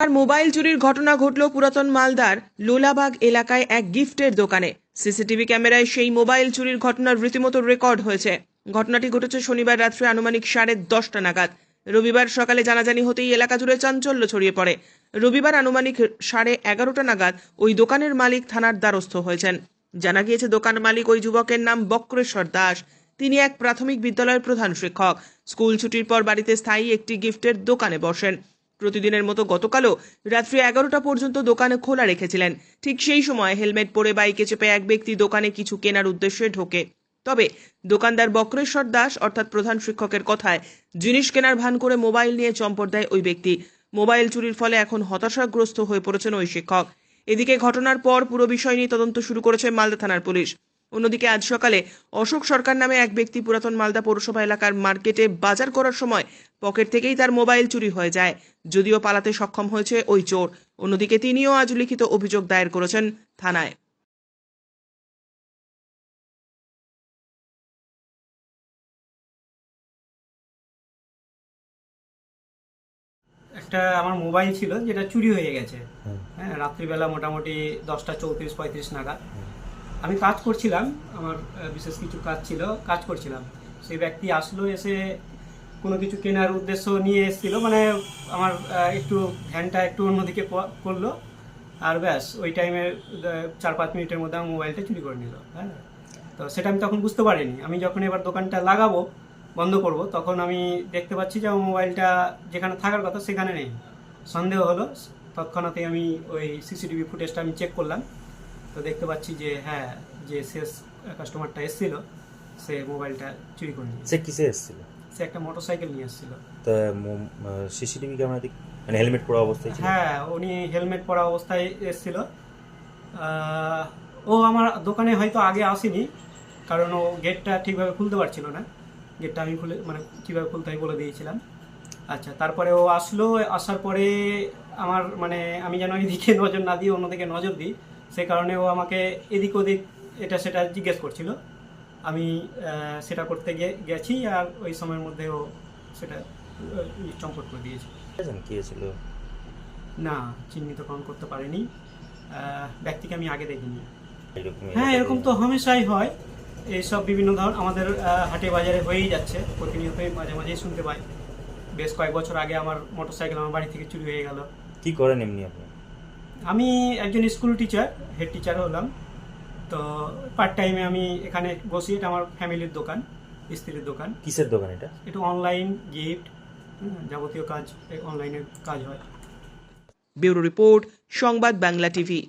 আর mobile চুরির ঘটনা ঘটল পুরাতন মালদার লোলাবাগ এলাকায় এক গিফটের দোকানে। সিসিটিভি ক্যামেরায় সেই মোবাইল চুরির ঘটনার রীতিমতো রেকর্ড হয়েছে। ঘটনাটি ঘটেছে শনিবার রাত্রে আনুমানিক সাড়ে দশটা নাগাদ। রবিবার সকালে জানাজানি হতেই এলাকা জুড়ে চাঞ্চল্য ছড়িয়ে পড়ে। রবিবার আনুমানিক সাড়ে এগারোটা নাগাদ ওই দোকানের মালিক থানার দ্বারস্থ হয়েছেন। জানা গিয়েছে, দোকান মালিক ওই যুবকের নাম বক্রেশ্বর দাস। তিনি এক প্রাথমিক বিদ্যালয়ের প্রধান শিক্ষক। স্কুল ছুটির পর বাড়িতে স্থায়ী একটি গিফটের দোকানে বসেন। প্রতিদিনের মতো গতকালও রাত্রি এগারোটা পর্যন্ত দোকানে খোলা রেখেছিলেন। ঠিক সেই সময় হেলমেট পরে বাইকে চেপে এক ব্যক্তি দোকানে কিছু কেনার উদ্দেশ্যে ঢোকে। তবে দোকানদার বক্রেশ্বর দাস, অর্থাৎ প্রধান শিক্ষকের কথায়, জিনিস কেনার ভান করে মোবাইল নিয়ে চম্পট দেয় ওই ব্যক্তি। মোবাইল চুরির ফলে এখন হতাশাগ্রস্ত হয়ে পড়েছেন ওই শিক্ষক। এদিকে ঘটনার পর পুরো বিষয় নিয়ে তদন্ত শুরু করেছে মালদা থানার পুলিশ। অন্যদিকে আজ সকালে অশোক সরকার নামে এক ব্যক্তি পুরাতন মালদা পৌরসভা এলাকার মার্কেটে বাজার করার সময় পকেট থেকেই তার মোবাইল চুরি হয়ে যায় যদিও পালাতে সক্ষম হয়েছে ওই চোর। অন্যদিকে তিনিও আজ লিখিত অভিযোগ দায়ের করেছেন থানায়। একটা আমার মোবাইল ছিল যেটা চুরি হয়ে গেছে। হ্যাঁ। রাত্রিবেলা মোটামুটি দশটা চৌত্রিশ পঁয়ত্রিশ নাগাদ। আমি কাজ করছিলাম, আমার বিশেষ কিছু কাজ ছিল, কাজ করছিলাম। সেই ব্যক্তি আসলো, এসে কোনো কিছু কেনার উদ্দেশ্য নিয়ে এসেছিল মানে আমার একটু ভ্যানটা একটু অন্যদিকে করল, আর ব্যাস, ওই টাইমে চার পাঁচ মিনিটের মধ্যে আমার মোবাইলটা চুরি করে নিল হ্যাঁ। তো সেটা আমি তখন বুঝতে পারিনি। আমি যখন এবার দোকানটা লাগাবো, বন্ধ করব, তখন আমি দেখতে পাচ্ছি যে আমার মোবাইলটা যেখানে থাকার কথা সেখানে নেই। সন্দেহ হলো তৎক্ষণাৎই আমি ওই সিসিটিভি ফুটেজটা আমি চেক করলাম। তো দেখতে পাচ্ছি যে হ্যাঁ যে শেষ কাস্টমারটা এসেছিল সে মোবাইলটা চুরি করে নিয়েছে। সে কিসে এসেছিল? সে একটা মোটরসাইকেল নিয়ে এসেছিল। তা সিসিটিভি ক্যামেরা দিক মানে হেলমেট পরা অবস্থায় ছিল? হ্যাঁ উনি হেলমেট পরা অবস্থায় এসেছিল। ও আমার দোকানে হয়তো আগে আসেনি কারণ ও গেটটা ঠিকভাবে খুলতে পারছিল না। গেটটা আমি খুলে মানে কীভাবে খুলতে হয় বলে দিয়েছিলাম। আচ্ছা তারপরে ও আসলো আসার পরে আমার মানে আমি যেন এদিকে নজর না দিয়ে অন্যদিকে নজর দিই। সে কারণে ও আমাকে এদিক ওদিক এটা সেটা জিজ্ঞেস করছিল। আমি সেটা করতে গিয়ে গেছি আর ওই সময়ের মধ্যে ও সেটা চম্পট করে দিয়েছে। ছিল? না চিহ্নিতকরণ করতে পারিনি। ব্যক্তিকে আমি আগে দেখিনি। হ্যাঁ এরকম তো হামেশাই হয়। এইসব বিভিন্ন ধরন আমাদের হাটে বাজারে হয়েই যাচ্ছে। প্রতিনিয়তই মাঝে মাঝেই শুনতে পাই। বেশ কয়েক বছর আগে আমার মোটরসাইকেল আমার বাড়ি থেকে চুরি হয়ে গেল। কি করেন এমনি আপনি? আমি একজন স্কুল টিচার হেড টিচার হলাম। তো পার্ট টাইমে আমি এখানে বসি এটা আমার ফ্যামিলির দোকান স্ত্রীর দোকান। কিসের দোকান এটা? এটা অনলাইন গিফট যাবতীয় কাজ অনলাইনে কাজ হয়। ব্যুরো রিপোর্ট সংবাদ বাংলা টিভি।